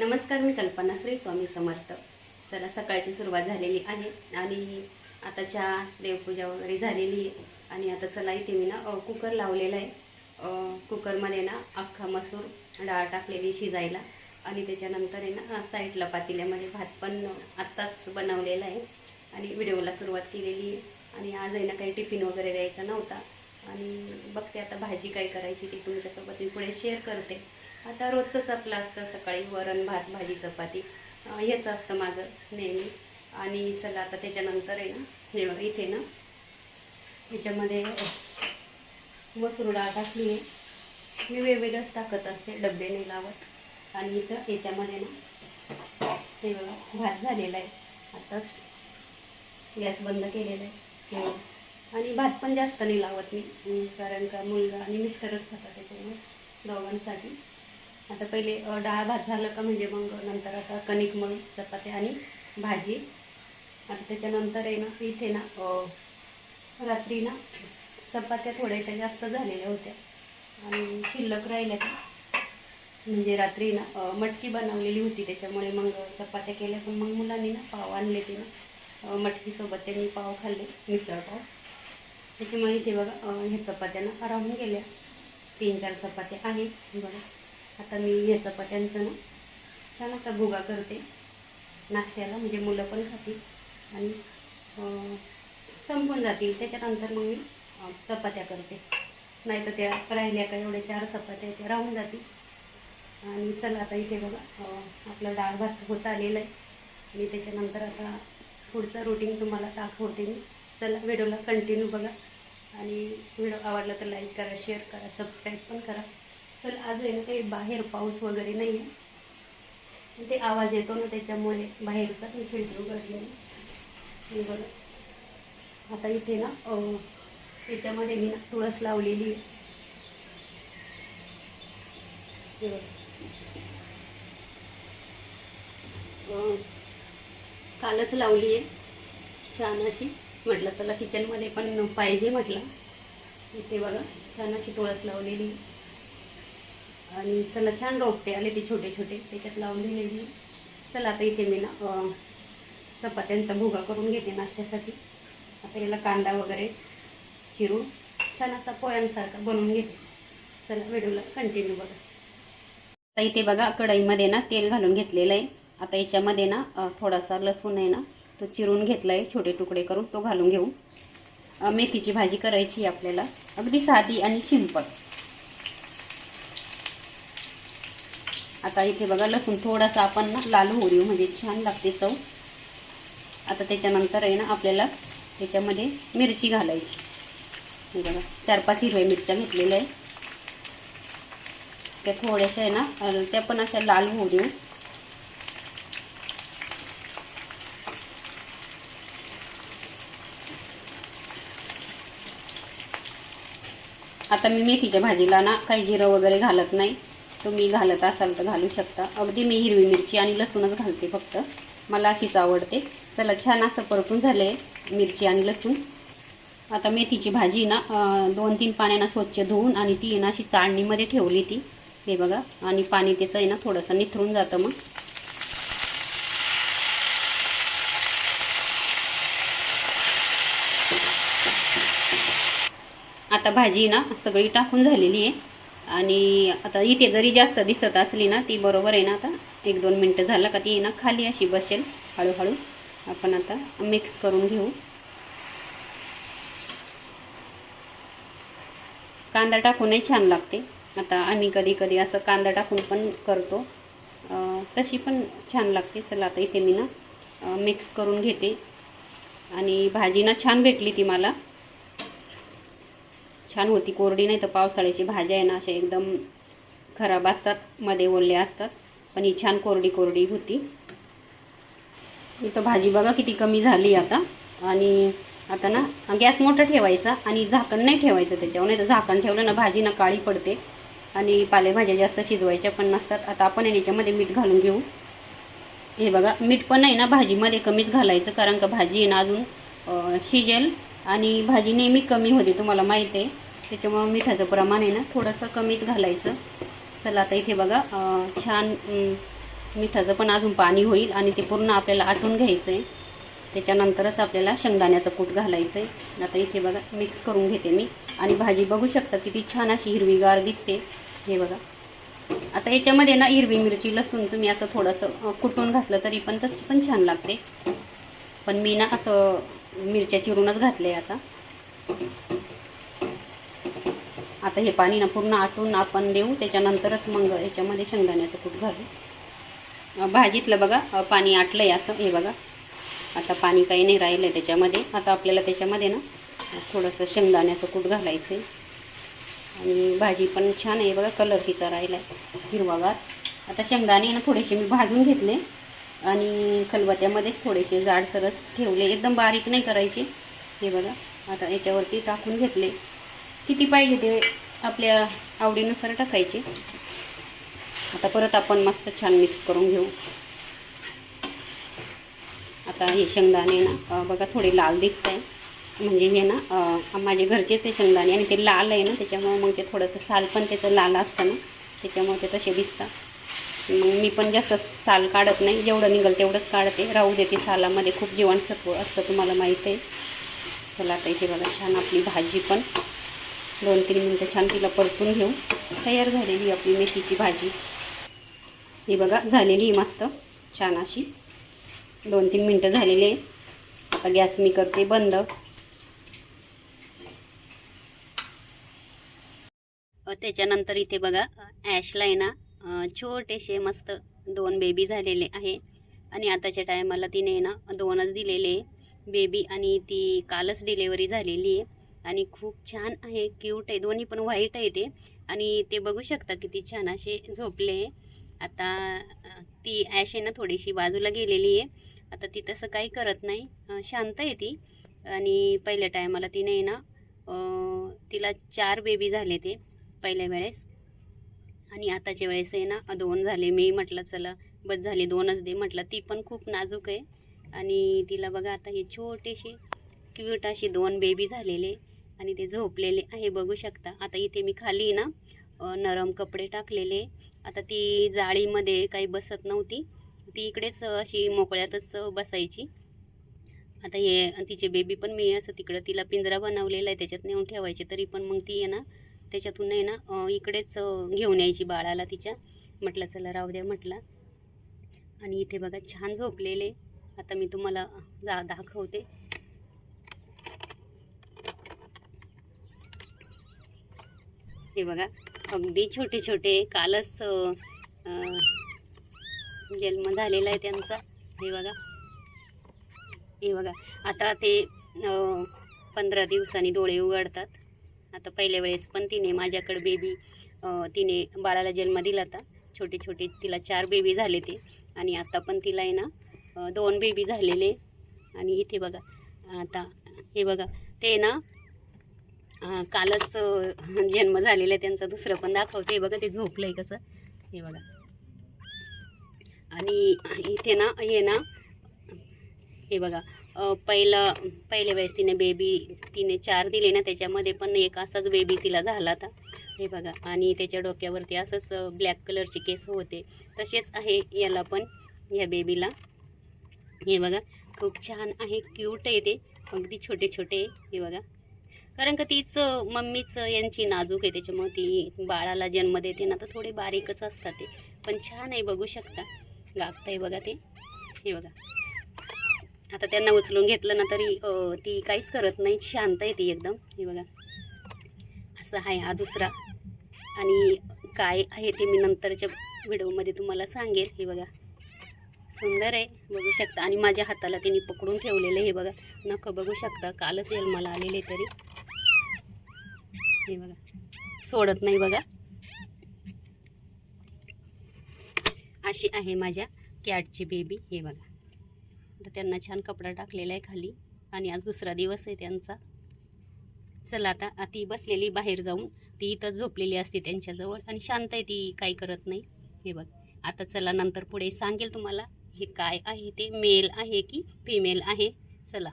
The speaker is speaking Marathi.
नमस्कार मी कल्पना श्री स्वामी समर्थ. चला सकाळची सुरुवात झालेली आहे आणि आता चहा देवपूजा वगैरे झालेली आहे. आणि आता चला इथे मी ना कुकर लावलेला आहे. कुकरमध्ये ना अख्खा मसूर डाळ टाकलेली शिजायला. आणि त्याच्यानंतर आहे ना साईडला पातेल्यामध्ये भात पण आत्ताच बनवलेला आहे. आणि व्हिडिओला सुरुवात केलेली आहे. आणि आज आहे ना काही टिफिन वगैरे द्यायचा नव्हता. आणि बघते आता भाजी काय करायची ती तुमच्यासोबत मी पुढे शेअर करते. आता रोजचंच आपलं असतं सकाळी वरण भात भाजी चपाती. हेच असतं माझं नेहमी. आणि चला आता त्याच्यानंतर आहे ना इथे ना ह्याच्यामध्ये मसूर डाळ टाकली आहे. मी वेगवेगळंच टाकत असते डबे नाही लावत आणि इथं याच्यामध्ये ना हे बघा भात झालेला आहे. आताच गॅस बंद केलेला आहे. आणि भात पण जास्त नाही लावत मी. कारण का मुलगा आणि मिस्टरच खातात त्याच्यामुळे दोघांसाठी. आता पहिले डाळ भात झालं का म्हणजे मग नंतर आता कणिक मग चपाती आणि भाजी. आता त्याच्यानंतर आहे ना इथे ना रात्री ना चपात्या थोड्याशा जास्त झालेल्या होत्या. आणि शिल्लक राहिल्या त्या. म्हणजे रात्री ना मटकी बनवलेली होती त्याच्यामुळे मग चपात्या केल्या. पण मग मुलांनी ना पाव आणले ते ना. मटकीसोबत त्यांनी पाव खाल्ले मिसळ पाव. त्याच्यामुळे इथे बघा ह्या चपात्या ना राहून गेल्या. तीन चार चपात्या आहेत बघा. आता मी ह्या चपात्यांचं ना छान असा भुगा करते. नाश्त्याला म्हणजे मुलं पण खातील आणि संपून जातील. त्याच्यानंतर मग मी चपात्या करते. नाही तर त्या राहिल्या का एवढ्या चार चपात्या त्या राहून जातील. आणि चला आता इथे बघा आपला आपलं डाळ भात होत आलेलं आहे. आणि त्याच्यानंतर आता पुढचं रुटीन तुम्हाला दाखवते मी. चला व्हिडिओला कंटिन्यू बघा. आणि व्हिडिओ आवडला तर लाईक करा शेअर करा सबस्क्राईब पण करा. तर आज आहे ना काही बाहेर पाऊस वगैरे नाही आहे ते आवाज येतो ना त्याच्यामुळे बाहेरचा मी खिडकी उघडलेली बघा. आता इथे ना त्याच्यामध्ये मी ना तुळस लावलेली आहे. कालच लावली आहे. छान अशी. म्हटलं चला किचनमध्ये पण पाहिजे म्हटलं. इथे बघा छान अशी तुळस लावलेली आहे. आणि चला छान रोपटे आले ते छोटे छोटे त्याच्यात लावून दिलेली. चला आता इथे मी ना चपात्यांचा भुगा करून घेते नाश्त्यासाठी. आता याला कांदा वगैरे चिरून छान असा पोळ्यांसारखा बनवून घेते. चला व्हिडिओला कंटिन्यू बघा. आता इथे बघा कढईमध्ये ना तेल घालून घेतलेलं आहे. आता याच्यामध्ये ना थोडासा लसूण आहे ना तो चिरून घेतला आहे. छोटे तुकडे करून तो घालून घेऊ. मेथीची भाजी करायची आहे आपल्याला. अगदी साधी आणि सिंपल आता इथे बघा लसूण थोडासा आपण ना लाल होऊ देऊ म्हणजे छान लागते चव. आता त्याच्यानंतर आहे ना आपल्याला त्याच्यामध्ये मिरची घालायची. हे बघा चार पाच हिरव्या मिरच्या घेतलेल्या आहे त्या थोड्याशा आहे ना त्या पण अशा लाल होऊ देऊ. आता मी मेथीच्या भाजीला ना काही जिरं वगैरे घालत नाही. तुम्ही घालत असाल तर घालू शकता. अगदी मी हिरवी मिरची आणि लसूणच घालते फक्त. मला अशीच आवडते. चला छान असं परतून झालं आहे मिरची आणि लसूण. आता मेथीची भाजी ना दोन तीन पाण्यानं स्वच्छ धुवून आणि ती ना अशी चाळणीमध्ये ठेवली ती. हे बघा आणि पाणी त्याचं आहे ना थोडंसं निथरून जातं मग. आता भाजी ना सगळी टाकून झालेली आहे. आणि आता इथे जरी जास्त दिसत असली ना ती बरोबर आहे ना आता. एक दोन मिनटं झालं का ती ना खाली अशी बसेल. हळूहळू आपण आता मिक्स करून घेऊ. कांदा टाकूनही छान लागते. आता आम्ही कधी कधी असं कांदा टाकून पण करतो. तशी पण छान लागते. चला आता इथे मी ना मिक्स करून घेते. आणि भाजी ना छान भेटली ती मला. छान होती. कोरडी नाही तर पावसाळ्याची भाज्या आहे ना अशा एकदम खराब असतात मध्ये ओल्या असतात. पण ही छान कोरडी कोरडी होती. इथं भाजी बघा किती कमी झाली आता. आणि आता ना गॅस मोठा ठेवायचा आणि झाकण नाही ठेवायचं त्याच्यावर. नाही तर झाकण ठेवलं ना भाजी ना काळी पडते. आणि पालेभाज्या जास्त शिजवायच्या पण नसतात. आता आपण याच्यामध्ये मीठ घालून घेऊ. हे बघा मीठ पण आहे ना भाजीमध्ये कमीच घालायचं कारण का भाजी आहे ना अजून शिजेल. आणि भाजी नेहमी कमी होते तुम्हाला माहीत आहे. त्याच्यामुळं मिठाचं प्रमाण आहे ना थोडंसं कमीच घालायचं. चला आता इथे बघा छान मिठाचं पण अजून पाणी होईल आणि ते पूर्ण आपल्याला आटून घ्यायचं आहे त्याच्यानंतरच आपल्याला शेंगदाण्याचं कूट घालायचं आहे आता इथे बघा मिक्स करून घेते मी. आणि भाजी बघू शकता किती छान अशी हिरवीगार दिसते. हे बघा. आता याच्यामध्ये ना हिरवी मिरची लसूण तुम्ही असं थोडंसं कुटून घातलं तरी पण तशी पण छान लागते. पण मी ना असं मिरच्या चिरूनच घातले आता. आता हे पाणी ना पूर्ण आटून आपण देऊ त्याच्यानंतरच मग याच्यामध्ये शेंगदाण्याचं कूट घालू. भाजीतलं बघा पाणी आटलं आहे असं हे बघा. आता पाणी काही नाही राहिलं आहे त्याच्यामध्ये. आता आपल्याला त्याच्यामध्ये ना थोडंसं शेंगदाण्याचं कूट घालायचं आहे आणि भाजी पण छान आहे बघा कलर तिचा राहिला आहे हिरवागार. आता शेंगदाणे ना थोडेसे मी भाजून घेतले. आणि खलबत्यामध्येच थोडेसे जाडसरच ठेवले. एकदम बारीक नाही करायचे. हे बघा आता याच्यावरती टाकून घेतले. किती पाहिजे ते आपल्या आवडीनुसार टाकायचे. आता परत आपण मस्त छान मिक्स करून घेऊ. आता हे शेंगदाणे ना बघा थोडे लाल दिसत आहे म्हणजे हे ना माझे घरचेच आहे शेंगदाणे आणि ते लाल आहे ना त्याच्यामुळे मग ते थोडंसं साल पण त्याचं लाल असतं ना त्याच्यामुळे ते तसे दिसतात. मग मी पण जास्त साल काढत नाही. जेवढं निघल तेवढंच काढते. राहू देते सालामध्ये. खूप जीवनसत्व असतं तुम्हाला माहीत आहे. चला आता इथे बघा छान आपली भाजी पण. दोन तीन मिनटं छान तिला परतून घेऊ. तयार झालेली आपली मेथीची भाजी. ही बघा झालेली आहे मस्त. छान अशी. दोन तीन मिनटं झालेली आहे. आता गॅस मी करते बंद. त्याच्यानंतर इथे बघा ॲशला आहे ना छोटेसे मस्त दोन बेबी झालेले आहे. आणि आताच्या टायमाला तिने ना दोनच दिलेले. आहे बेबी आणि ती कालच डिलेवरी झालेली आहे. आणि खूप छान आहे क्यूट आहे. दोन्ही पण व्हाईट आहे ते. आणि ते बघू शकता किती छान असे झोपले आता ती ॲश आहे ना थोडीशी बाजूला गेलेली आहे. आता ती तसं काही करत नाही. शांत आहे ती. आणि पहिल्या टायमाला तिने आहे ना तिला चार बेबी झाले ते. पहिल्या वेळेस. आणि आताच्या वेळेस आहे ना दोन झाले. मी म्हटलं चला बस झाले दोनच दे. म्हटलं ती पण खूप नाजूक आहे. आणि तिला बघा आता हे छोटेसे क्यूट असे दोन बेबी झालेले आणि ते झोपलेले आहे बघू शकता. आता इथे मी खाली ना नरम कपडे टाकलेले. आता ती जाळीमध्ये काही बसत नव्हती. ती इकडेच अशी मोकळ्यातच बसायची. आता हे तिचे बेबी पण मी असं तिकडं तिला पिंजरा बनवलेला आहे त्याच्यात नेऊन ठेवायचे. तरी पण मग ती आहे ना त्याच्यातून आहे ना इकडेच घेऊन यायची बाळाला तिच्या. म्हटलं चला राहू द्या म्हटलं. आणि इथे बघा छान झोपलेले. आता मी तुम्हाला जा दाखवते. हे बघा अगदी छोटे छोटे कालच जन्म झालेला आहे त्यांचा. हे बघा. हे बघा. आता ते पंधरा दिवसांनी डोळे उघडतात. आता पहिल्या वेळेस पण तिने माझ्याकडे बेबी तिने बाळाला जन्म दिला होता. छोटे छोटे तिला चार बेबी झाले ते. आणि आता पण तिला आहे ना दोन बेबी झालेले. आणि इथे बघा आता हे बघा ते ना कालच जन्म झालेला आहे. त्यांचा दुसरं पण दाखवते. हे बघा ते झोपलं आहे कसं. हे बघा. आणि इथे ना हे ना हे बघा पहिलं पहिल्या वेळेस तिने बेबी तिने चार दिले ना त्याच्यामध्ये पण एक असाच बेबी तिला झाला होता. हे बघा आणि त्याच्या डोक्यावरती असंच ब्लॅक कलरचे केस होते. तसेच आहे याला पण या बेबीला हे बघा खूप छान आहे क्यूट आहे ते. अगदी छोटे छोटे आहे. हे बघा. कारण का तीच मम्मीच यांची नाजूक आहे त्याच्यामुळे ती बाळाला जन्म देते ना तर थोडे बारीकच असतात ते. पण छान आहे बघू शकता. गागताय बघा ते. हे बघा. आता त्यांना उचलून घेतलं ना तरी ती काहीच करत नाही. शांत आहे ती एकदम. हे बघा. असं आहे हा दुसरा. आणि काय आहे ते मी नंतरच्या व्हिडिओमध्ये तुम्हाला सांगेल. हे बघा. सुंदर आहे. बघू शकता. आणि माझ्या हाताला तिने पकडून ठेवलेलं आहे. हे बघा. नख बघू शकता. कालच येईल मला आलेले तरी. हे बघा. सोडत नाही बघा. अशी आहे माझ्या कॅटची बेबी. हे बघा. आता त्यांना छान कपडा टाकलेला आहे खाली. आणि आज दुसरा दिवस आहे त्यांचा. चला आता ती बसलेली बाहेर जाऊन. ती इथंच झोपलेली असते त्यांच्याजवळ. आणि शांत आहे ती काही करत नाही. हे बघ. आता चला नंतर पुढे सांगेल तुम्हाला हे काय आहे ते. मेल आहे की फिमेल आहे? चला.